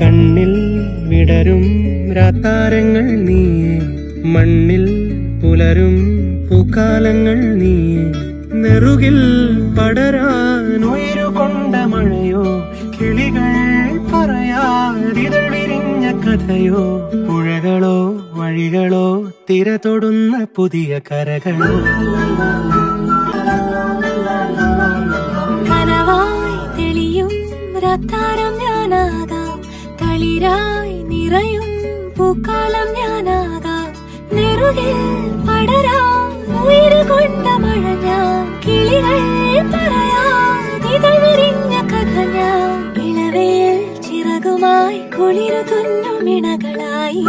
കണ്ണിൽ വിടരും രാത്താരങ്ങൾ നീയേ. മണ്ണിൽ പുലരും പൂക്കാലങ്ങൾ നീയേ. നെറുകിൽ പടരാൻ ഉയരുകൊണ്ട മഴയോ കിളികൾ പറയാതിതളിരിഞ്ഞ കഥയോ പുഴകളോ വഴികളോ തിര തൊടുന്ന പുതിയ കരകളോ. കനവായി തെളിയും ഞാനാകാം. തളിരായി നിറയും പൂക്കാലം ഞാനാകാം. നെറുകിൽ പടരാം ഉയരുകൊണ്ട മഴ ഞാൻ. കിളികൾ പറയാതിതൾ വിരിഞ്ഞ കഥ ചിറകുമായി കുളിരു തുന്നുമിണകളായി.